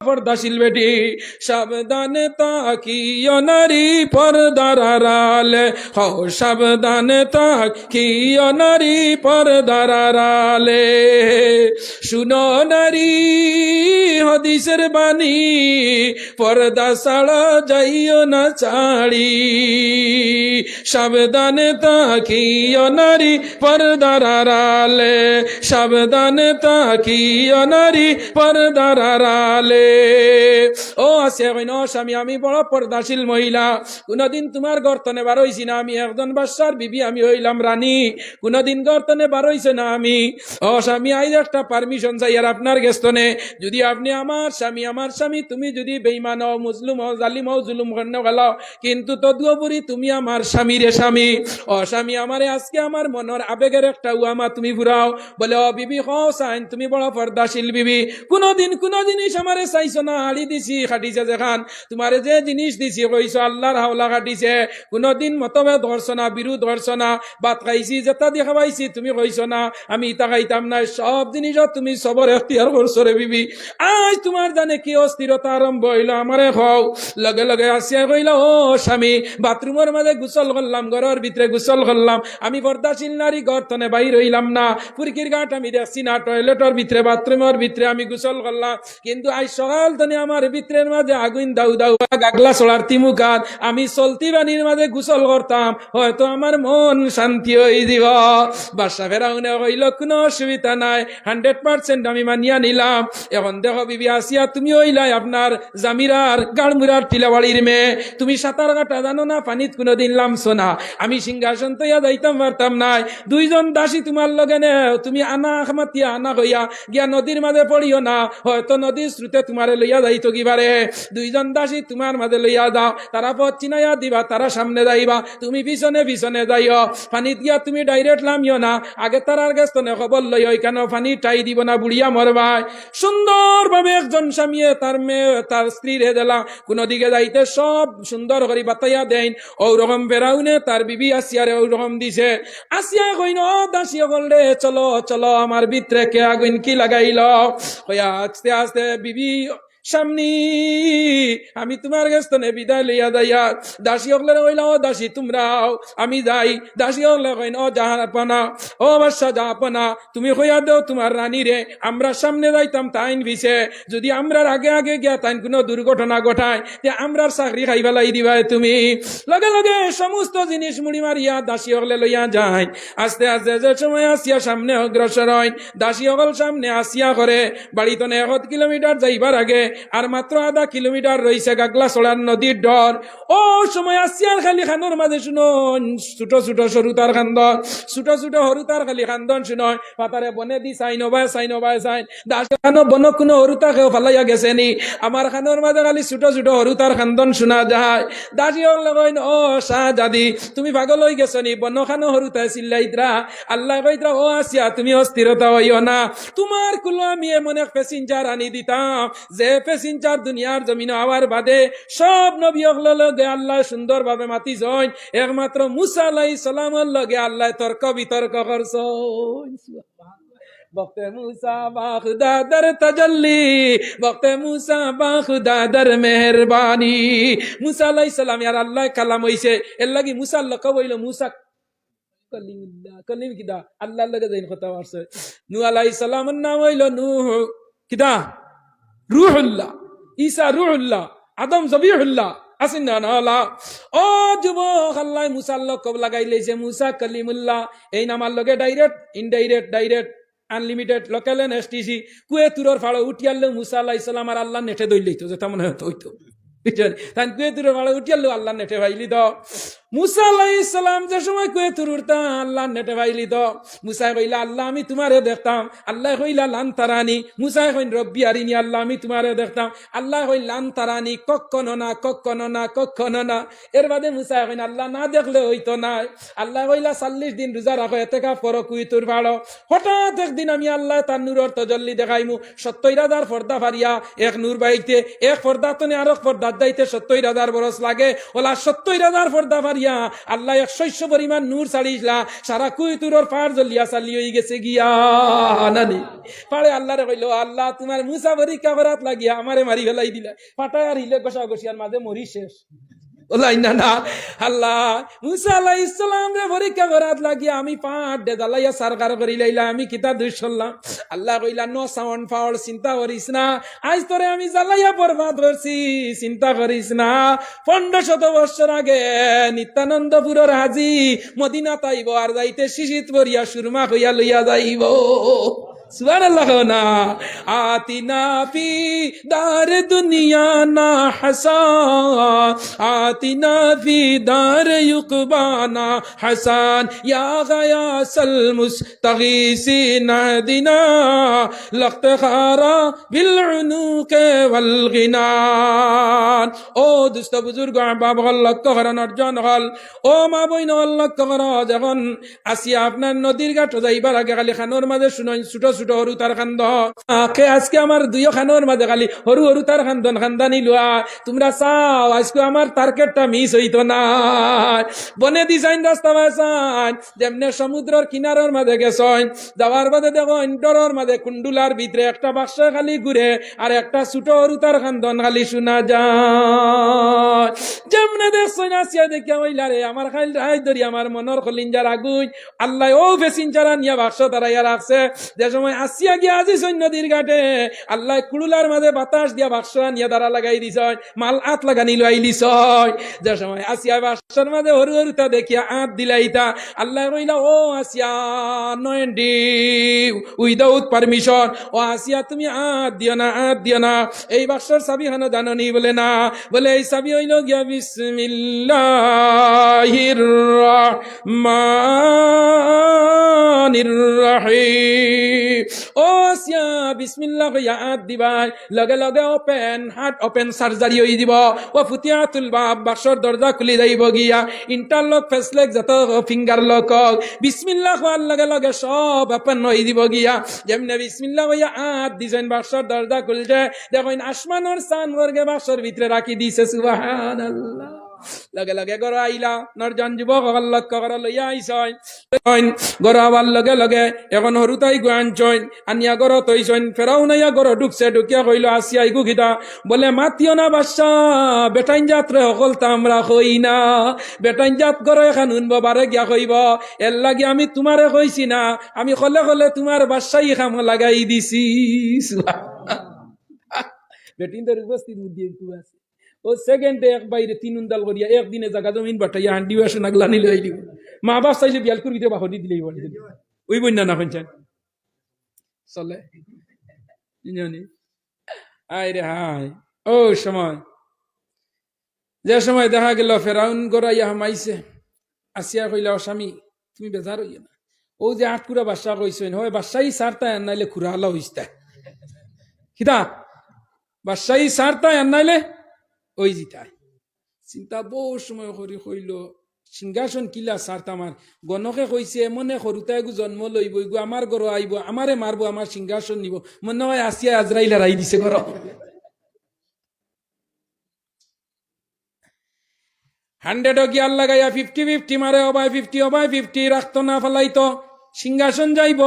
পর্দাশীল বেটি সাবধানে তাকিও নারী পর্দার আড়ালে হও সাবধানে তাকিও নারী পর্দার আড়ালে শুনো নারী হদিসের বাণী পর্দা ছাড়া যাইও না চাড়ি সাবধানে তাকিও নারী পর্দার আড়ালে সাবধানে তাকিও নারী পর্দার আড়ালে ও আছে কইন স্বামী, আমি বড় পর্দাশীল মহিলা। কোনদিন তোমার গর্তনে বার হইছি না আমি, একজন বাদশার বিবি আমি হইলাম রানী কোনদিন গর্তনে বার হইছে না আমি। ও স্বামী আইজ একটা পারমিশন চাই আর আপনার গেস্তনে যদি আপনি আমার স্বামী আমার স্বামী, তুমি যদি বেইমান হও মুসলিম হও, জালিম হও, জুলুম কন্য গেলাও কিন্তু তদুপরি তুমি আমার স্বামীরে স্বামী। ও স্বামী আমারে আজকে আমার মনের আবেগের একটা উয়ামা তুমি ফুরাও বলে ও বিবি হও সাইন তুমি বড় পর্দাশীল বিবি। কোনদিন কোন জিনিস আমারে চাইছো না হাড়ি দিছি, খাটিছে যেখান। তোমারে যে জিনিস দিছি কইছো আল্লাহর হাওলা কাটিছে কোনদিন মতবে ধরছো বিরু ধরছো না বাত খাইছি, যেটা দিয়ে খাবাইছি তুমি কইছো না। আমি ইতা খাইতাম না সব জিনিস তুমি সবর এখতিয়ার করছ রে বিবি। আজ তোমার জানে কি অস্থিরতা আরম্ভ হইল আমারে হও লগে লগে আসিয়া কইল ও স্বামী বাথরুমের মাঝে গুসল করলাম ঘরের ভিতরে গুসল করলাম আমি বর্দাশীল নারী গর্তনে বাইর হইলাম না। ফুরকির ঘাট আমি দেখছি না টয়লেটের ভিতরে বাথরুমের ভিতরে আমি গুসল করলাম কিন্তু আজ সকাল তনে আমার ভিতরের মাঝে আগুন দাউ দাউ গাগলা চলার তিমুকাত আমি চলতি বাণীর মাঝে গুসল করতাম হয়তো আমার মন শান্তি হয়ে দিব বাসা ফেরাউনে হইল কোনো অসুবিধা নাই হান্ড্রেড পার্সেন্ট আমি মানিয়া নিলাম এখন দেখো বিবি আসিয়া তুমি হইলাই আপনার জামিরার গাড়মুরার টিলাবাড়ির মেয়ে। তুমি সাঁতার কাটা জানো না, পানিত কোনো দিন লামছো না। আমি সিংহাসন তৈয়া যাইতাম পারতাম নাই। দুইজন দাসী তোমার লগে নে? তুমি আনা মাতিয়া আনা হইয়া, গিয়া নদীর মাঝে পড়িও না। হয়তো নদীর স্রোতে তোমারে লইয়া যাইতো কিবারে দুইজন দাসী তোমার মাঝে লইয়া যাও। তারা পথ চিনাইয়া দিবা, তারা সামনে যাইবা। তুমি পিছনে পিছনে যাইও। পানিত দিয়া তুমি ডাইরেক্ট লামিও না। আগে তারার গেস্তনে খবর লইও, কেন পানি টাই দিব না, বুড়িয়া মরবাই সুন্দরভাবে একজন স্বামীয়ে তার মেয়ে, তার স্ত্রী রে দিলা। কোনো দিকে যাইতে সব সুন্দর করে বাতাইয়া দেন ওরকম বেড়াউনে তার বিবি আসিয়ারে ওরকম দিছে। আসিয়া কইন, ও দাসিয়া বললে চলো চলো, আমার ভিতরে কে আগুন কি লাগাইল? কইয়া, আস্তে আস্তে, বিবি সামনি। আমি তোমার গেস্তনে বিদায় লইয়া যাইয়া, দাসী হকলে কইলা ও দাসী তোমরাও। আমি যাই, দাসী হকলে কইন ও জাহাপনা ও বাদশা জাহাপনা তুমি কইয়া দেও তোমার রানী রে আমরা সামনে যাইতাম তাইন ভিসে যদি আমরার আগে আগে গিয়া তাইন কোনো দুর্ঘটনা ঘটায়, তে আমরার চাকরি খাই পেলাই দিবাই তুমি। লগে লগে সমস্ত জিনিস মুড়ি মারিয়া দাসী হকলে লইয়া যায়। আস্তে আস্তে যে সময় আসিয়া সামনে অগ্রসর হয়, দাসী হকল সামনে আসিয়া করে বাড়িতে এত কিলোমিটার যাইবার আগে আর মাত্র আধা কিলোমিটার রয়েছে গাগলা চড়ার নদীর ডর। ও, সময় আসিয়ার খালি খানোর মাঝে শুনো ছোট ছোট সরু তার খান্দন ছোট ছোট সরু তার খালি খান্দন শুনয় পাতারে বনে দি চাই নবাই চাই নবাই চাই দাস খানো বন কোনো সরু তাকেও ফালাইয়া গেছে নি আমার খানোর মাঝে খালি ছোট ছোট সরু তার খান্দন শোনা যায়। দাসী হল কইন ও শাহ দাদি তুমি পাগল হয়ে গেছো নি বন খানো সরু তাই চিল্লাইতরা আল্লাহ কইতরা ও আসিয়া, তুমি অস্থিরতা হইও না। তোমার কুলো আমি এমন এক প্যাসেঞ্জার আনি দিতাম, যে প্যাসেঞ্জার দুনিয়ার জমিন হওয়ার বাদে সব নবী আল্লাহ মাতি জইন একমাত্র মুসা আলাই লগে আল্লাহ তর্ক বিতর্ক করছ। বক্তে দর আলাই আল্লাহ কালাম হইছে। কলিম কিদা? আল্লাহ লগে কথা নু আলাই হইল কিদা? রুহুল্লাহ। ঈসা রুহুল্লাহ, আদম জবিহুল্লাহ। আসেন না না ও যুবক, আল্লাহ মুসার লোক কব লাগাই লেছে মুসা কলিমুল্লাহ, এই নামার লগে direct indirect direct unlimited local STC কুয়ে তুরর ফাড়ো উঠিয়ালে মুসা আল্লাহ ইসলাম আর আল্লাহ নেটে দই লইতো যেটা মনে হতো হইতো। তাই কুয়ে তুরর ফাড়ো উঠিয়ালে আল্লাহ নেটে ভাইলি তো মুসা আল্লাহ ইসলাম যে সময় কুয়ে আল্লাহ নেটে ভাইলি তো মুসা কইলা, আল্লাহ আমি তোমারে দেখতাম। আল্লাহ কইলা, লান তারানি। মুসা কইন, রব্বি আরিনি, আল্লাহ আমি তোমারে দেখতাম। আল্লাহ কই না না না। এর বাদে মুসা কইন, আল্লাহ না দেখলে হইতো না। আল্লাহ কইলা, চল্লিশ দিন রোজা রাখো, এতে কুই হঠাৎ একদিন আমি আল্লাহ তার নূরর তজল্লি দেখাইমু। সত্তর হাজার পর্দা ফারিয়া এক নূর বাইতে, এক পর্দা তনে আরও পর্দা যাইতে সত্তর হাজার বরস লাগে। ওলা সত্তর হাজার পর্দা ফারিয়া করিয়া আল্লাহ এক শস্য পরিমাণ নূর ছাড়িলা, সারা কুই তুরর পাড় জ্বলিয়া চালি হয়ে গেছে গিয়া। নানি, পাড়ে আল্লাহরে কইল, আল্লাহ, তোমার মুসা ভরি করাত লাগিয়া আমারে মারি ফেলাই দিলা। পাটায় আর হিলে গোসা গোসিয়ার মাঝে মরি শেষ। ওলাই না না। আল্লাহ, মুসা আল্লাহ ইসলাম রে পরীক্ষা করাত লাগিয়া আমি পাঁচ ডে দালাইয়া সরকার করি লাইলা, আমি কিতা দুই চললাম আল্লাহ কইলা, নো সাউন্ড পাওয়ার চিন্তা করিস না। আজ তোরে আমি জ্বালাইয়া বরবাদ করছি, চিন্তা করিস না। পনেরো শত বৎসর আগে নিত্যানন্দপুরের হাজি মদিনা তাইব আর যাইতে শিশিত পরিয়া সুরমা হইয়া লইয়া যাইব। সুবান আল্লাহ না। আতিনা ফি দার দুনিয়া না হাসা। আতিনা ফি দার ইউকবানা হাসান ইয়া গায়াসাল মুস্তাগীসিন দিনা লখত খারা বিল উনুক ওয়াল গিনান ও দুস্থ বুজুর্গ বাব লক্ষ্য করেন অর্জন হল ও মা বইন লক্ষ্য কর যখন আসিয়া আপনার নদীর ঘাট যাইবার আগে খালি খানোর মাঝে শুনই, ছোট ছোট হরু তার খান্দ। আকে আজকে আমার দুইও খানোর মাঝে খালি হরু হরু তার খান্দন খান্দানি লুয়া। তোমরা চাও, আজকে আমার টার্গেটটা মিস হইতো না। বনে ডিজাইন রাস্তা বাসান যেমনে সমুদ্রের কিনারের মাঝে গেছন যাওয়ার বাদে দেখো ইন্টরের মাঝে কুন্ডুলার ভিতরে একটা বাক্স খালি ঘুরে আর একটা ছোট হরু তার খান্দন খালি শোনা যায়। যেমনে দেখছন আসিয়া দেখিয়া হইলা রে, আমার খাইল রাই ধরি, আমার মনের খলিঞ্জার আগুই। আল্লাহ ও ফেসিনচারা নিয়া বাক্স তারাইয়া রাখছে। যে সময় আসিয়া গিয়া আজি নদীর ঘাটে। আল্লাহ কুড়ুলার মাঝে বাতাস দিয়া বাক্স নিয়া দাঁড়া লাগাই দিছ মাল আত লাগানি লই লিছ যে সময় আসিয়া বাক্সর মাঝে হরু হরুতা দেখিয়া আত দিলাইতা, আল্লাহ কইলা ও আসিয়া, নয়ন ডি উইদাউট পারমিশন। ও আসিয়া, তুমি আত দিও না, আত দিও না। এই বাক্সর চাবি হানো জাননি বলে না। বলে, এই চাবি হইল গিয়া বিসমিল্লাহির রহমানির রহিম ও আসিয়া বিসমিল্লাহ কইয়া আত দিবাই। লগে লগে ওপেন হার্ট ওপেন সার্জারি হই দিব। ও ফুটিয়া তুলবা বাক্সর দরজা খুলি যাইব গিয়া। ইন্টারলক ফেসলেক যত ফিঙ্গার লক বিসমিল্লাহ হওয়ার লগে লগে সব ওপেন হই দিব গিয়া। যেমনে বিসমিল্লাহ হইয়া আত দিছেন বাক্সর দরজা খুলছে। দেখুন আসমানোর সান বর্গে বাক্সর ভিতরে রাখি দিছে, সুবহানাল্লাহ। লগে লগে গর আইলা নরজন যুবক লক্ষ্য করা লইয়া গর আবার লগে লগে এখন হরুতাই গুয়ান চইন, আনিয়া গর তৈছইন ফেরাও নাইয়া গর ঢুকছে ঢুকিয়া কইল আসিয়া ইগু খিতা বলে, মাতিও না বাদশা, বেটাইন যাত্রে সকল না। বেটাইন জাত গর এখন উনব বারে গিয়া কইব এর লাগি আমি তোমারে কইছি না, আমি কলে কলে তোমার বাদশাই খাম লাগাই দিছি। বেটিন তোর উপস্থিত বুদ্ধি আছে। ও সেকেন্ডে এক বাইরে তিন উন্দাল করিয়া একদিনে জাগা জমিন বাটাইয়া হান্ডি আসে নাগলা নিলে আই দিব মা বাপ চাইলে বিয়াল করি দিয়ে বাহরি বলে ওই বন্যা না শুনছেন চলে জানি আয় রে ও সময় যে সময় দেখা গেল ফেরাউন গড়াইয়া হামাইছে আসিয়া কইলা স্বামী তুমি বেজার হইয়া না ও যে আটকুরা বাসা কইছেন হয় বাসাই সারতা আনাইলে খুরা হালা হইস্তা কিতা বাসাই সারতা আনাইলে ওই জিতায় চিন্তা বহু সময় করি কইল সিংহাসন কিলা সার আমার গণকে কইছে এমনে সৰুতাই গো জন্ম লইব গো আমার ঘর আইব আমারে মারবো আমার সিংহাসন নিব। মনে হয় আসিয়া আজরাইল রাই দিছে ঘর হান্ড্রেড গিয়ার লাগাইয়া ফিফটি ফিফটি মারে অবাই ফিফটি অবাই ফিফটি রাখতো না ফেলাইতো। সিংহাসন যাইব।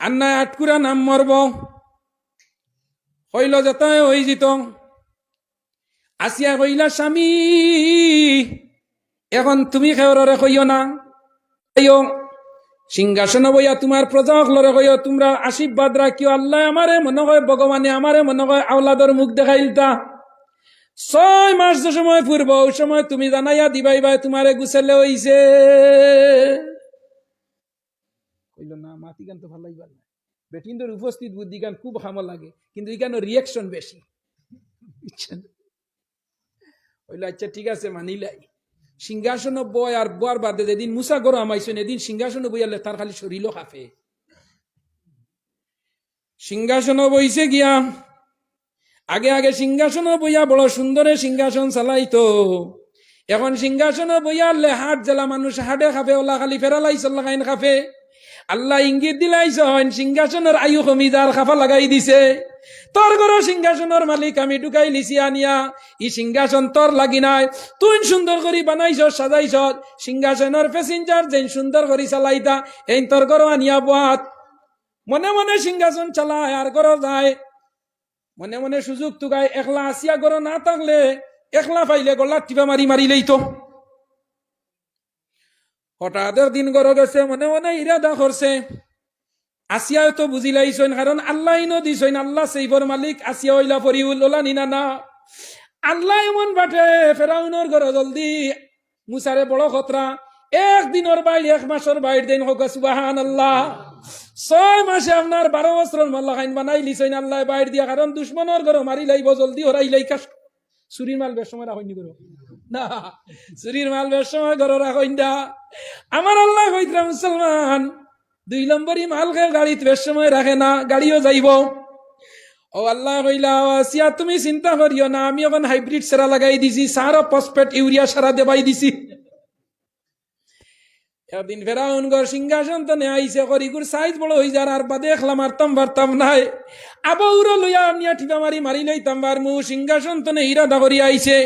আন্নায় আটকুরা নাম মরব হইল যেতায় হই জিত। আসিয়া কইলা স্বামী, এখন তুমি খেওরে কইও না। সিংহাসন বইয়া তোমার প্রজা হলরে কইও, তোমরা আশীর্বাদ রাখিও। আল্লাহ আমারে মনে হয়, ভগবানে আমারে মনে হয় আওলাদর মুখ দেখাইলতা। ছয় মাস যে সময় ফুরব, ওই সময় তুমি জানাইয়া দিবাই ভাই, তোমারে গুছালে হইছে। কইল, না মাতি গান তো ভালো বেটিনদের উপস্থিত বুদ্ধি গান খুব হামো লাগে, কিন্তু এখানে রিয়াকশন বেশি। বুঝছেন? হইল আচ্ছা ঠিক আছে মানিলাই সিংহাসন বয় আর বয়ার বাদে যেদিন মুসা গরম আমাইছেন এদিন সিংহাসন বইয়ালে তার খালি শরীরও খাফে সিংহাসন বইছে গিয়া, আগে আগে সিংহাসন বইয়া বড় সুন্দরে সিংহাসন চালাইতো। এখন সিংহাসন বইয়ালে হাট জেলা মানুষ হাটে খাফে, ওলা খালি ফেরালাই চল্লা খাইন খাফে। আল্লাহ ইঙ্গিত দিলাইছন, সিংহাসনের আয়ু কমিদার খাফা লাগাই দিছে। তোর ঘর সিংহাসনের মালিক, আমি ঢুকাই লিছি আনিয়া। ই সিংহাসন তোর লাগি নাই। তুই সুন্দর করে বানাইছ সাজাইছ সিংহাসনের প্যাসেঞ্জার যেন সুন্দর করে চালাইতা এই তোর ঘর আনিয়া বাত মনে মনে সিংহাসন চালায় আর ঘর যায়। মনে মনে সুযোগ তুগায় একলা আসিয়া ঘর না থাকলে, একলা পাইলে গলা টিপা মারি মারিলেই তো হঠাৎ দিন গড় গেছে, মনে মনে ইরাদা করছে আসিয়া তো বুঝি বুঝিলাইছেন কারণ আল্লাহ ইনো দিছেন আল্লাহ সেইবর মালিক, আসিয়া ওইলা পরি ওলা নিনা না। আল্লাহ এমন বাটে ফেরাউনর ঘর জলদি। মুসারে বড় খতরা একদিনের বাইর এক মাসের বাইর দিন হোক সুবাহান আল্লাহ ছয় মাসে আপনার বারো বছরের মাল্লা খাইন বানাই আল্লাহ বাইর দিয়া কারণ দুশ্মনের ঘর মারি লাইব, জলদি হরাই লাই কাশ চুরির মাল বেশ সময় রাখইনি করো না, চুরির মাল বেশ সময় ঘর রাখইন না আমার আল্লাহ কইতরা মুসলমান, দুই নম্বরই মাল খেয়ে গাড়ি বেশ সময় রাখে না, গাড়িও যাইব। ও আল্লাহ কইলা আসিয়া তুমি চিন্তা করিও না, আমি এখন হাইব্রিড সারা লাগাই দিছি সার ফসফেট, ইউরিয়া সারা দেবাই দিছি। একদিন ফেরাউন গর সিংহাসন তো নে আইসে করিগুর সাইজ বড় হই যার, আর বাদে দেখলাম মারতাম পারতাম নাই। আবৌর লইয়া আমিয়া ঠিকা মারি মারি লইতাম বার মু সিংহাসন তো নে ইরাদা করি আইছে।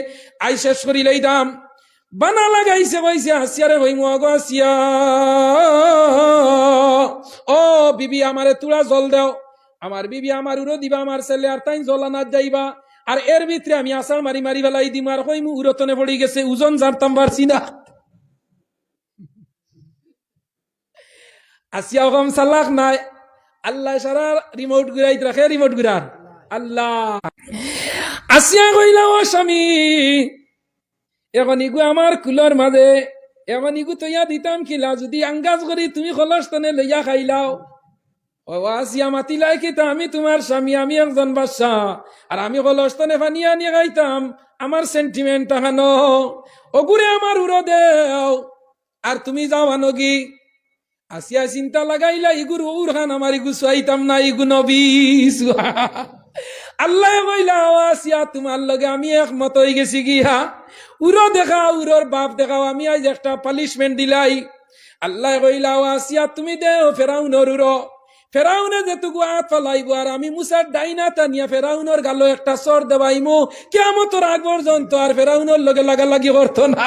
আই শেষ করি লইতাম। বানা লাগাইছে কইছে, হাসিয়ারে হই মু আগো হাসিয়া। ও বিবি, আমারে তুলা জল দেও। আমার বিবি আমার উড়ো দিবা, আমার ছেলে আর তাই জলানাত যাইবা। আর এর ভিতরে আমি আসার মারি মারি বেলাই দিম, আর কই মু উড়তনে পড়ি গেছে ওজন জানতাম পারছি না। আসিয়া কম সালাক নাই আল্লাহ সারা রিমোট ঘুরাইতে রাখে রিমোট ঘুরার আল্লাহ আসিয়া কইলা ও স্বামী এখন ইগু আমার কুলর মাঝে এখন ইগু তৈয়া দিতাম কিলা যদি আঙ্গাজ করি তুমি খলস্তনে লইয়া খাইলাও ও আসিয়া মাতিলাই কিতা আমি তোমার স্বামী আমি একজন বাচ্চা আর আমি খলস্তনে ফানি আনিয়ে খাইতাম আমার সেন্টিমেন্ট তাহানো ওগুরে আমার উড়ো দেও আর তুমি যাও আনগি আসিয়া চিন্তা লাগাইলা, ইগুর ওর খান আমার ইগু চাইতাম না, ইগু নবী আল্লাহ কইলা আসিয়া, তোমার লগে আমি একমত হয়ে গেছি গিয়া উরো দেখা উরোর বাপ দেখাও, আমি আজ একটা পালিশমেন্ট দিলাই। আল্লাহ কইলা আসিয়া, তুমি দেও ফেরাউনর উরো। ফেরাউনে যেটুকু আত ফালাইব, আর আমি মুসার ডাইনা টানিয়া ফেরাউনর গালো একটা সর দেবাইমু কেমতর আগ পর্যন্ত আর ফেরাউনর লগে লাগালাগি করতো না।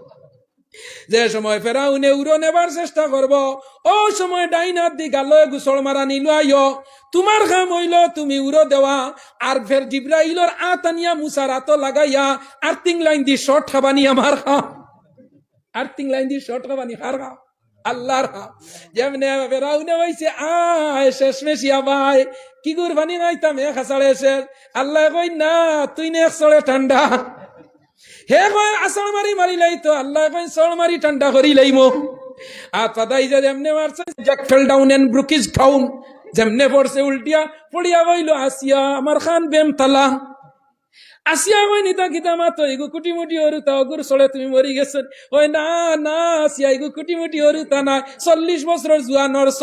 যে সময় ফেরাউনে উড়ো নেবার চেষ্টা করব, ও সময় ডাইনার দি গালয়ে গুসল মারা নিল আইও তোমার কাম হইল, তুমি উড়ো দেওয়া, আর ফের জিব্রাইলর আতানিয়া মুসার আত লাগাইয়া, আর তিন লাইন দি শর্ট খাবানি আমার খাম আর তিন লাইন দি শর্ট খাবানি হার খাম আল্লাহর হাম যেমনে ফেরাউনে হইছে, আয়, শেষ মেশিয়া ভাই কি গুরবানি নাইতাম এক হাসাড়ে শেষ। আল্লাহ কই না, তুই নে সড়ে ঠান্ডা। হে কয় আসল মারি মারি লাই তো, আল্লাহ কয় সল মারি ঠান্ডা করি লাইমো। আর পাদাই যে যেমনে মারছে জ্যাক ফেল ডাউন এন্ড ব্রুকিজ ডাউন যেমনে পড়ছে উল্টিয়া, পড়িয়া বইল, আসিয়া, আমার খান বেম তালা। আসিয়া কই নিতা কিতা মাতো এগু কুটি মুটি হরু তা, অগুর সলে তুমি মরি গেছেন ওই না না, আসিয়া, এগু কুটি মুটি হরু তা না, চল্লিশ বছর জুয়া নরস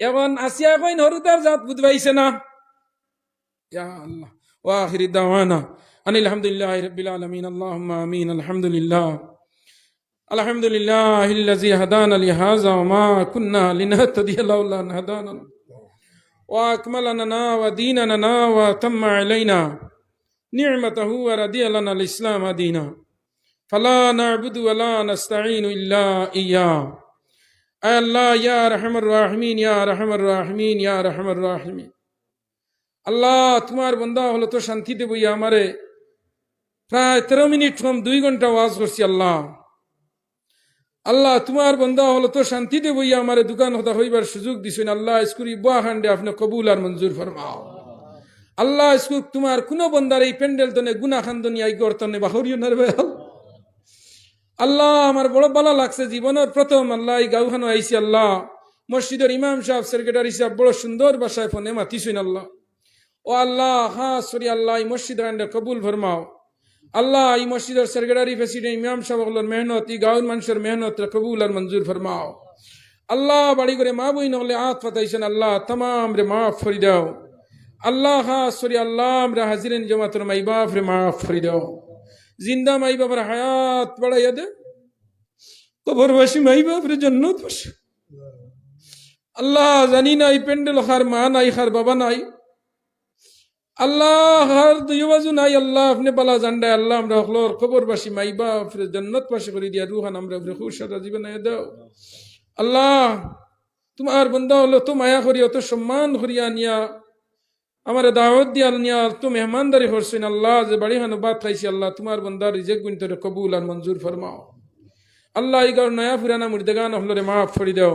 এখন আসিয়া কই হরু তার জাত বুধবাইছে না। يا الله. وآخر دعوانا أن الحمد لله رب العالمين. اللهم آمين. الحمد لله الحمد لله الذي هدانا لهذا وما كنا لنهتدي لولا أن هدانا. واكمل لنا وديننا وتم علينا. نعمته ورضي لنا الإسلام دينا. فلا نعبد ولا نستعين إلا إياه. اي الله يا أرحم الراحمين يا أرحم الراحمين يا أرحم الراحمين. আল্লাহ, তোমার বন্ধা হলো তো শান্তিতে বইয়া আমারে। প্রায় তেরো মিনিট কম দুই ঘণ্টা ওয়াজ করছি আল্লাহ। আল্লাহ, তোমার বন্ধা হলো তো শান্তিতে বইয়া আমারে, দোকান হতা হইবার সুযোগ দিছেন আল্লাহ স্কুরি বুয়া খান্ডে আপনি কবুল আর মঞ্জুর ফরমাও। আল্লাহ, স্কুল তোমার কোন বন্দার এই প্যান্ডেল তনে গুনা খান্দনি আই গর্তনে বাহরিও নারবে আল্লাহ, আমার বড় ভালো লাগছে জীবনের প্রথম। আল্লাহ, এই গাউখানো আইসি আল্লাহ। মসজিদের ইমাম সাহেব, সেক্রেটারি সাহেব, বড় সুন্দর বাসায় ফোনে মাতিছুন আল্লাহ। ও আল্লাহ হ্যাঁ সরি আল্লাহ, এই মসজিদ আন্ডে কবুল ফরমাও। আল্লাহ, এই মসজিদের সেক্রেটারি, প্রেসিডেন্ট, ইমাম সাহেবগুলোর মেহনত, এই গাঁর মানুষের মেহনত কবুল আর মঞ্জুর ফরমাও। আল্লাহ, বাড়ি করে মা বই নহলে আত ফাতাইছেন আল্লাহ, তামাম রে মাফ ফরি দাও। আল্লাহ হ্যাঁ সরি আল্লাহ রে হাজিরেন জমাতর মাই বাপ রে মাফ ফরি দাও। জিন্দা মাই হায়াত বাড়াইয়া দে। কবরবাসী মাই বাপ রে জন্নত আল্লাহ, জানি নাই পেন্ডেল খার মা নাই, খার বাবা নাই। আল্লাহ বাজু নাই, আল্লাহ আল্লাহ আমরা হলোর খবরবাসী, মাই বাপ রে জন্নত পাশে করে দিয়া আল্লাহ, তোমার বন্ধা হলো, তো মায়া করি, অত সম্মান করিয়া নিয়া আমার দাওয়াত দিয়া নিয়া তো মেহমানদারি করছেন, আল্লাহ যে বাড়ি হানো বাত খাইছি, আল্লাহ তোমার বন্দার রিজেক গুণ কবুল আর মঞ্জুর ফরমাও। আল্লাহ এই গাঁর নয়া ফুরানা মুর্দেগান মাফ ফরি দেও।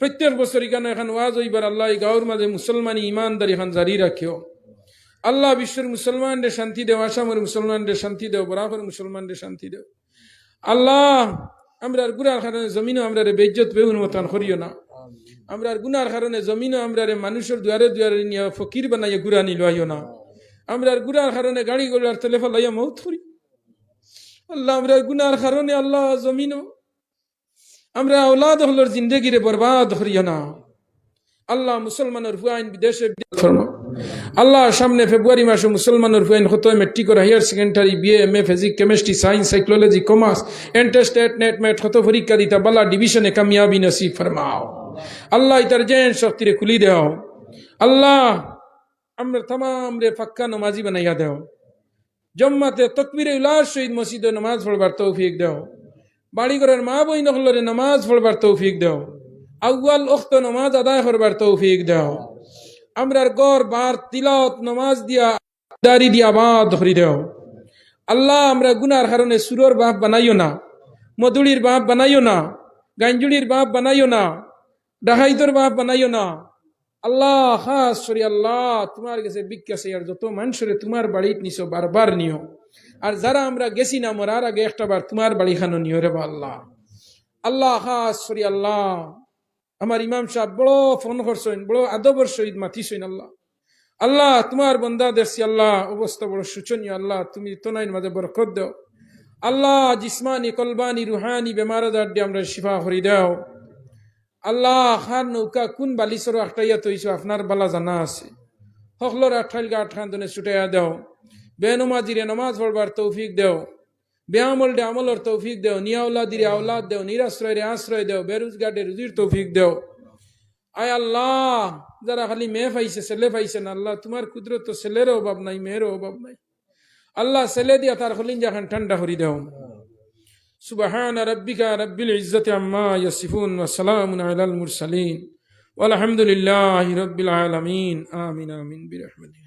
প্রত্যেক বছর ইখানে এখন ওয়াজ হইবার, আল্লাহ এই গাঁর মাঝে মুসলমানি ইমানদারি এখন জারি রাখিও। আল্লাহ বিশ্বের মুসলমানদের শান্তি দেও, আসামের মুসলমানদের শান্তি দেও, বরাবর মুসলমানদের শান্তি দেও। আল্লাহ, আমরা আর গুনার কারণে জমিনও আমরা বেজ্জত বেহুন মতন করিও না। আমরা গুনার কারণে জমিনও আমরা মানুষের দুয়ারে দুয়ারে নিয়ে ফকির বানাইয়া গুড়া নি লইও না। আমরা আর গুনার কারণে গাড়ি গোলার তেলেফা লাইয়া মৌত করি। আল্লাহ, আমরা গুনার কারণে আল্লাহ জমিনও আমরা আওলাদ হলোর জিন্দগিরে বরবাদ করিও না। আল্লাহ মুসলমানের হুয়াইন বিদেশে আল্লাহ সামনে ফেব্রুয়ারি মাসে মুসলমানের হুয়াইন হতো matric R higher secondary BA M A physics chemistry science psychology commerce এন্টারস্টেট নেট মেট হতো পরীক্ষা দিতা বালা ডিভিশনে কামিয়াবি নসিব ফরমাও। আল্লাহ ইতার জেন শক্তিরে খুলি দেও। আল্লাহ আমরা তাম রে ফাক্কা নমাজি বানাইয়া দেও। জম্মাতে তকবিরে উল্লাস শহীদ মসজিদে নমাজ পড়বার তৌফিক দেও। বাড়ি ঘরের মা বই নহলরে নমাজ পড়বার তৌফিক দেও। আউয়াল উক্ত নমাজ আদায় করবার তৌফিক দেও। আমরার গড় বার তিলত নমাজ দিয়া দারি দিয়া বাদ ধরি দেও। আল্লাহ, আমরা গুনার কারণে সুরর বাপ বানাইও না, মধুলির বাপ বানাইও না, গাঞ্জুলির বাপ বানাইও না ডাহাইতর বাপ বানাইও না। আল্লাহ, খাস সরি আল্লাহ, তোমার কাছে বিজ্ঞাসে আর যত মানুষরে তোমার বাড়িত নিছো, বারবার নিও। আর যারা আমরা গেছি না, মরার আগে একটা বার তোমার বাড়ি খানো নিও রে বা আল্লাহ। আল্লাহ, খাস সরি আল্লাহ। আমার ইমাম সাহেব বড় ফোন করছেন, বড় আদবর সহিত মাতিছেন আল্লাহ। আল্লাহ, তোমার বন্দা দেখছি আল্লাহ, অবস্থা বড় শোচনীয় আল্লাহ, তুমি তোনাইন মাঝে বরকত দাও। আল্লাহ, জিসমানি, কলবানি, রুহানি, বেমার দাড্ডে আমরা শিফা হরি দাও। আল্লাহ খান নৌকা কোন বালিসর আটকাইয়া তৈছো আপনার বালা জানা আছে। সকলর আঠাইল গা আঠান ছুটাইয়া দেও। বেনমাজিরে নমাজ পড়বার তৌফিক দেও। বেআমলডে আমলর তৌফিক দেও নিয়াউলাদিরে আওলাদ দেও নিরাশ্রয় রে আশ্রয় দেও বেরোজগারে রুজির তৌফিক দেও। আয় আল্লাহ, যারা খালি মেয়ে পাইছে, ছেলে পাইছে না, আল্লাহ, তোমার কুদরত তো ছেলের অভাব নাই মেয়ের অভাব নাই। আল্লাহ, ছেলে দিয়া তার খলিন যখন ঠান্ডা হরি দেও। সুবাহান রব্বিকা রব্বিল ইজ্জতে আম্মা ইয়াসিফুন ওয়া সালামুন আলাল মুরসালিন। ওয়া আলহামদুলিল্লাহি রব্বিল আলামিন। আমিন আমিন বিরহমাতিহি